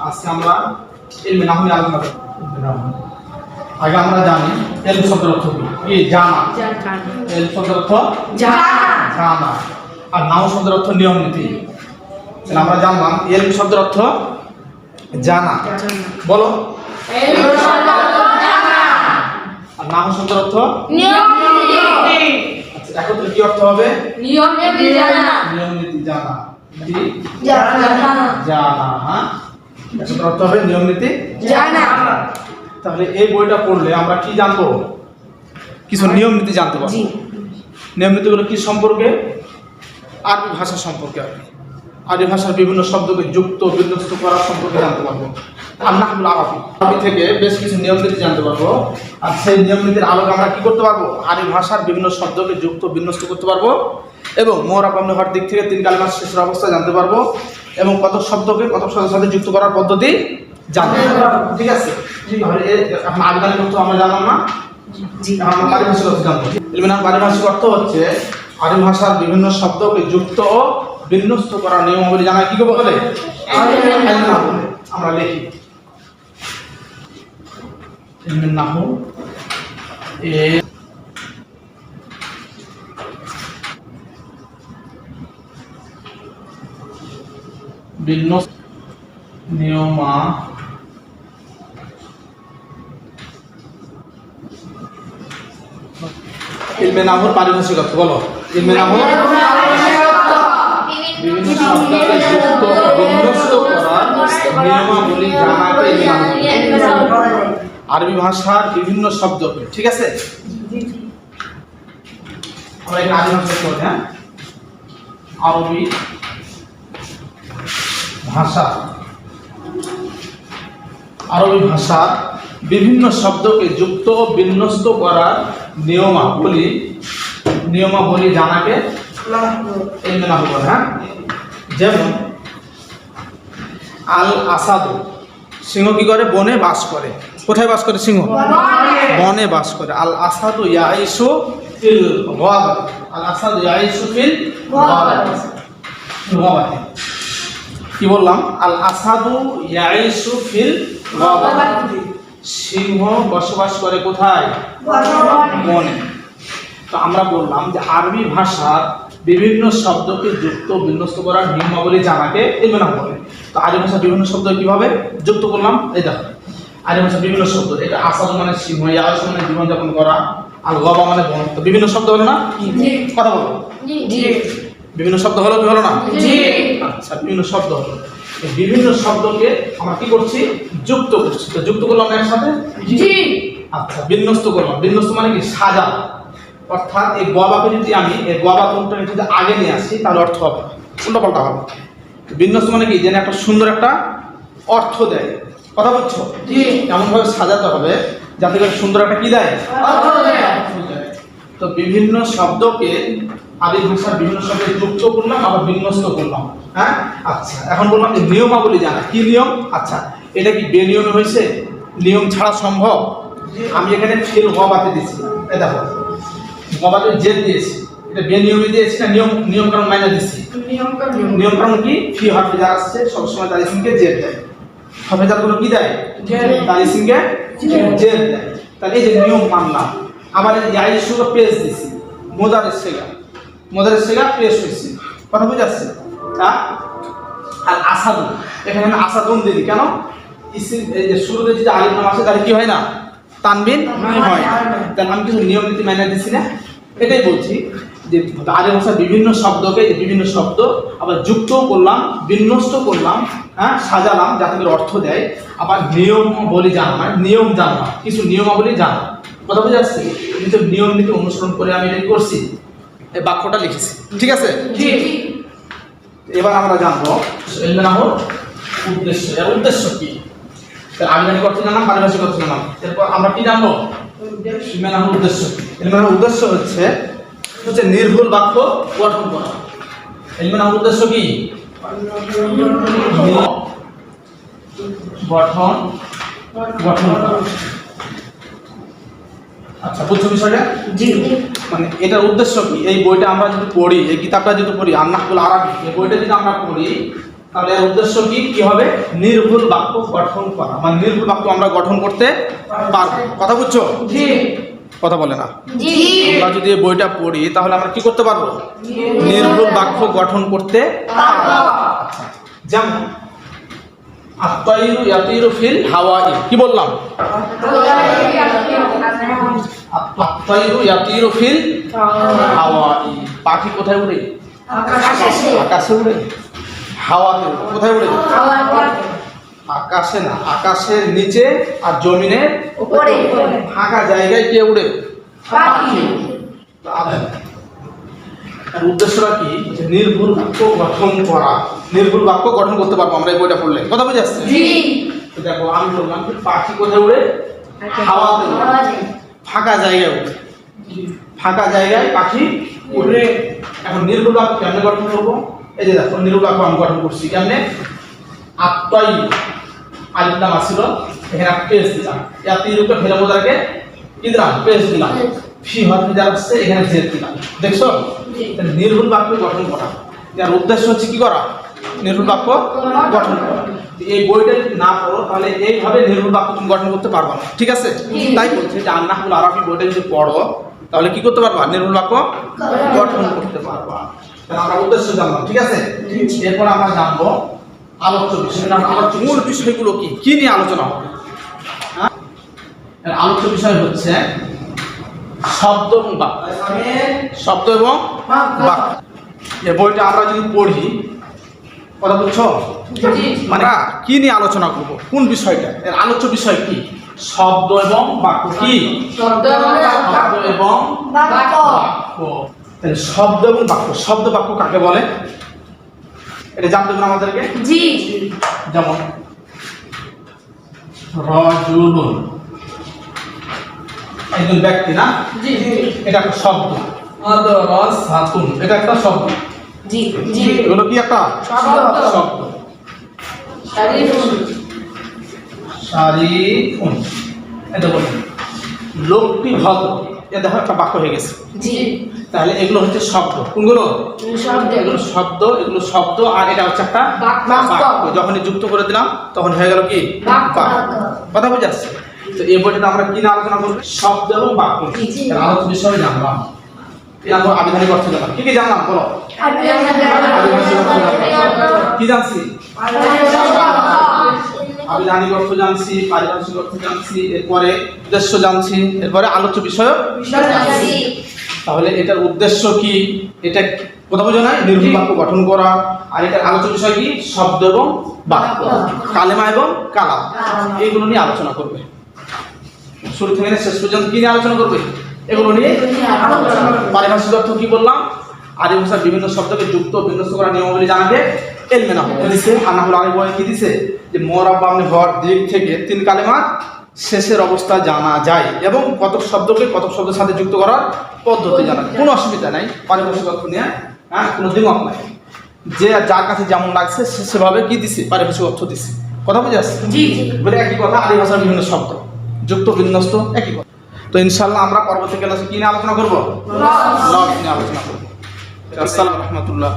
আজকে আমরা ইলমে নাহু নিয়ে আলোচনা আগে আমরা জানি এলম শব্দের অর্থ কি? জানা। এলম শব্দের অর্থ? জানা। আর নাহু শব্দের অর্থ নিয়ম নীতি। তাহলে আমরা জানলাম এলম শব্দের অর্থ জানা। বলো। আর নাহু শব্দের অর্থ? আচ্ছা একত্রে কি অর্থ হবে? নিয়ম নীতি জানা কি? জানা। হ্যাঁ? হবে নিয়ম নীতি তাহলে এই বইটা পড়লে আমরা কি জানব? কিছু নিয়ম নীতি জানতে পারব। নিয়ম নীতিগুলো কি সম্পর্কে? আরবি ভাষা সম্পর্কে আর কি। আরবি ভাষার বিভিন্ন শব্দকে যুক্ত বিন্যস্ত করার সম্পর্কে জানতে পারব। আর নাহবুল আরবি আরবি থেকে বেশ কিছু নিয়ম নীতি জানতে পারব। আর সেই নিয়ম নীতির আলোকে আমরা কি করতে পারব? আরবি ভাষার বিভিন্ন শব্দকে যুক্ত বিন্যস্ত করতে পারব। এবং মোহরাব আমনে হওয়ার দিক থেকে তিন কালিমার শেষের অবস্থা জানতে পারব। এবং কত শব্দকে কত শব্দের সাথে যুক্ত করার পদ্ধতি জানতে পারব ঠিক আছে? এখন অর্থ আমরা জানলাম না? আমরা পারিভাষিক অর্থ জানব। ইলমিনাল পারিভাষিক অর্থ হচ্ছে আরবি ভাষার বিভিন্ন শব্দকে যুক্ত ও বিন্যস্ত করার নিয়মাবলী জানা কি ইলমিনাল বলে। আমরা লিখি। ইলমিন নাহু এ বিন্যস্ত নিয়মা ইলমে নাহুর পারিভাষিক অর্থ বলো ইলমে নাহুর বিভিন্ন শব্দকে যুক্ত বিন্যস্ত করার নিয়মাবলী জানাকে ইলমে নাহু বলে। আরবি ভাষার বিভিন্ন শব্দকে ঠিক আছে? আমরা এখানে আরবি ভাষা করি হ্যাঁ? আরবি ভাষা। আরবি ভাষার বিভিন্ন শব্দকে যুক্ত ও বিন্যস্ত করার নিয়মাবলী নিয়মাবলী জানাকে এই মেলা হ্যাঁ? যেমন আল আসাদু সিংহ কি করে? বনে বাস করে। কোথায় বাস করে সিংহ? বনে বাস করে। আল আসাদু ইয়াইসু ফিল আল আসাদু ইয়াইসু ফিল গাবাত কি বললাম? আল আসাদু ইয়াইসু ফিল সিংহ বসবাস করে কোথায়? বনে। তো আমরা বললাম যে আরবি ভাষার বিভিন্ন শব্দকে যুক্ত বিন্যস্ত করার নিয়মাবলী জানাকে এগুলো বলে তো আরবি ভাষার বিভিন্ন শব্দ কীভাবে যুক্ত করলাম? এই দেখো। আরবি ভাষার বিভিন্ন শব্দ এটা আসাদ মানে সিংহ ইয়াস মানে জীবনযাপন করা আর গবা মানে বন। তো বিভিন্ন শব্দ হলো না? কথা বলো। বিভিন্ন শব্দ হলো কি হলো না? আচ্ছা বিভিন্ন শব্দ হলো। বিভিন্ন শব্দকে আমরা কি করছি? যুক্ত করছি। তো যুক্ত করলাম এর সাথে আচ্ছা বিন্যস্ত করলাম। বিন্যস্ত মানে কি? সাজা। অর্থাৎ এই গোয়াবাকে যদি আমি এই গোয়াবা কোনটা যদি আগে নিয়ে আসি তাহলে অর্থ হবে। উল্টো পাল্টা হবে। বিন্যস্ত মানে কি? যেন একটা সুন্দর একটা অর্থ দেয়। কথা বলছো? এমন ভাবে সাজাতে হবে? যাতে করে সুন্দর একটা কি দেয়? তো বিভিন্ন শব্দকে আদি ভাষার বিভিন্ন শব্দে যুক্ত করলাম আবার বিন্যস্ত করলাম হ্যাঁ? আচ্ছা এখন বললাম যে নিয়মাবলী জানা। কি নিয়ম? আচ্ছা এটা কি বেনিয়মে হয়েছে? নিয়ম ছাড়া সম্ভব? আমি এখানে ফেল গবাতে দিয়েছি। এই দেখো গবাতে জেদ দিয়েছি। এটা বেনিয়মে দিয়েছি না নিয়ম নিয়ম কারণ মাইনে দিচ্ছি নিয়ম কারণ কি? ফি হাফেজার আসছে সবসময় তার সঙ্গে জেদ দেয়। গুলো কি দেয়? তার সিংকে দেয়। তাহলে এই যে নিয়ম মানলাম আবার এই পেজ দিছি মোজারের সেগা। মোজারের সেগা পেশ হয়েছে। কথা হ্যাঁ আর আসাদুন এখানে আমি আসাদুন দিই কেন? এই যে শুরুতে যদি আলিম নাম আসে তাহলে কি হয় না? তানবিন হয় তাহলে আমি কিছু নিয়ম নীতি মেনে দিচ্ছি না। এটাই বলছি যে আরবি ভাষার বিভিন্ন শব্দকে বিভিন্ন শব্দ আবার যুক্ত করলাম বিন্যস্ত করলাম হ্যাঁ সাজালাম যাতে অর্থ দেয়। আবার নিয়ম বলি জানা মানে নিয়ম জানা কিছু নিয়মাবলী জানা। কথা বুঝে আসছে? কিছু নিয়ম নীতি অনুসরণ করে আমি এটা করছি। এই বাক্যটা লিখেছি। ঠিক আছে? এবার আমরা জানব এলমেন আমল উদ্দেশ্য। এর উদ্দেশ্য কি? আমি আবিধানিক অর্থ জানলাম পারিভাষিক অর্থ জানলাম। এরপর আমরা কি জানব? আমল উদ্দেশ্য। কি এলমেন আমল উদ্দেশ্য হচ্ছে হচ্ছে নির্ভুল বাক্য গঠন করা। এলমেন আমল উদ্দেশ্য কি? গঠন গঠন আচ্ছা বুঝছ বিষয়টা? জি। মানে এটার উদ্দেশ্য কি? এই বইটা আমরা যদি পড়ি এই কিতাবটা যদি পড়ি আন্নাহুল আরবি এই বইটা যদি আমরা পড়ি তাহলে এর উদ্দেশ্য কি? কি হবে? নির্ভুল বাক্য গঠন করা। মানে নির্ভুল বাক্য আমরা গঠন করতে পারব। কথা বুঝছ? জি। কথা বলে না। আমরা যদি এই বইটা পড়ি তাহলে আমরা কি করতে পারব? নির্ভুল বাক্য গঠন করতে যেমন আত্মাইরু ফিল হাওয়াই। কি বললাম? আত্মাইরু ফিল হাওয়াই। পাখি কোথায় উড়ে? আকাশে। উড়ে। হাওয়াতে কোথায় উড়ে? আকাশে না আকাশের নিচে আর জমিনের উপরে ফাঁকা জায়গায় কে উড়ে? উদ্দেশ্যটা কি? যে নির্ভুল বাক্য গঠন করা। নির্ভুল বাক্য গঠন করতে পারব আমরা এই বইটা পড়লে। কথা বুঝে আসছে? দেখো আমি বললাম পাখি কোথায় উড়ে? হাওয়াতে ফাঁকা জায়গায় উড়ে। ফাঁকা জায়গায় পাখি উড়ে। এখন নির্ভুল বাক্য কেমনে গঠন করব? এই যে দেখো নির্ভুল বাক্য আমি গঠন করছি কেমনে? আত্মাই আলিদাম আসছিল এখানে পেজ দিলাম। ইয়াতি রূপে ফেলে মোদারকে কি দিলাম পেজ দিলাম। ফি হরফে যা আসছে এখানে জেদ দিলাম। দেখছ? নির্ভুল বাক্য গঠন করা। যার উদ্দেশ্য হচ্ছে কি করা? নির্ভুল বাক্য গঠন করা। এই বইটা যদি না পড়ো তাহলে এইভাবে নির্ভুল বাক্য তুমি গঠন করতে পারবে না। ঠিক আছে? তাই বলছি যে আন্নাহুল আরবি বইটা যদি পড়ো তাহলে কি করতে পারবা? নির্ভুল বাক্য গঠন করতে পারবা। তাহলে আমরা উদ্দেশ্য জানলাম ঠিক আছে? এরপর আমরা জানব আলোচ্য বিষয়। মূল বিষয়গুলো কি? কি নিয়ে আলোচনা হবে? হ্যাঁ? এর আলোচ্য বিষয় হচ্ছে শব্দ এবং বাক্য। শব্দ এবং বাক্য। এই বইটা আমরা যদি পড়ি কথা বুঝছ? মানে কি নিয়ে আলোচনা করব? কোন বিষয়টা? এর আলোচ্য বিষয় কি? শব্দ এবং বাক্য কি? শব্দ এবং বাক্য। শব্দ এবং বাক্য শব্দ বাক্য কাকে বলে? এটা জানতে হবে আমাদেরকে? জি। যেমন রজুলুন একজন ব্যক্তি না? জি। এটা একটা শব্দ। মাদ্রাসাতুন এটা একটা শব্দ। জি জি। এগুলো কি একটা? শব্দ। শব্দ। শারিফুন এটা বলুন। লোকটি ভদ্র। এ দেখো একটা বাক্য হয়ে গেছে। জি। তাহলে এগুলো হচ্ছে শব্দ। কোনগুলো? শব্দ। এগুলো শব্দ এগুলো শব্দ আর এটা হচ্ছে একটা বাক্য। যখনই যুক্ত করে দিলাম তখন হয়ে গেল কি। কথা বুঝে আসছে তো এই বইটাতে আমরা কি আলোচনা করব? শব্দ এবং বাক্য। আলোচ্য বিষয় জানলাম আবিধানিক অর্থ জানলাম। কি কি জানলাম? বলো। কি জানছি? আবিধানিক অর্থ জানছি পারিভাষিক অর্থ জানছি এরপরে উদ্দেশ্য জানছি এরপরে আলোচ্য বিষয় তাহলে এটার উদ্দেশ্য কি? এটা কথা বোঝা নাই নির্ভুল বাক্য গঠন করা, আর এটার আলোচ্য বিষয় কি? শব্দ এবং বাক্য। কালেমা এবং কালাম। এইগুলো নিয়ে আলোচনা করবে। শুরু থেকে শেষ পর্যন্ত কি নিয়ে আলোচনা করবে? এগুলো নিয়ে পারিভাষিক অর্থ কি বললাম? আরবি ভাষার বিভিন্ন শব্দকে যুক্ত বিন্যস্ত করা নিয়মাবলী জানাবে এলমে না হতে দিছে আনাহুল বলে কি দিছে? যে মোরাব বামনে ভর দিক থেকে তিন কালেমা শেষের অবস্থা জানা যায় এবং কত শব্দকে কত শব্দের সাথে যুক্ত করার পদ্ধতি জানা যায়। কোনো অসুবিধা নাই পারিভাষিক অর্থ নিয়ে হ্যাঁ কোনো দ্বিমত নাই। যে যার কাছে যেমন লাগছে সে সেভাবে কি দিছে? পারিভাষিক অর্থ দিছে। কথা বুঝে আসছে? জি। বলে একই কথা আদি ভাষার বিভিন্ন শব্দ যুক্ত বিন্যস্ত একই কথা। তো ইনশাল্লাহ আমরা পরবর্তী ক্লাসে কি নিয়ে আলোচনা করব? নিয়ে আলোচনা করব। আসসালাম রহমতুল্লাহ।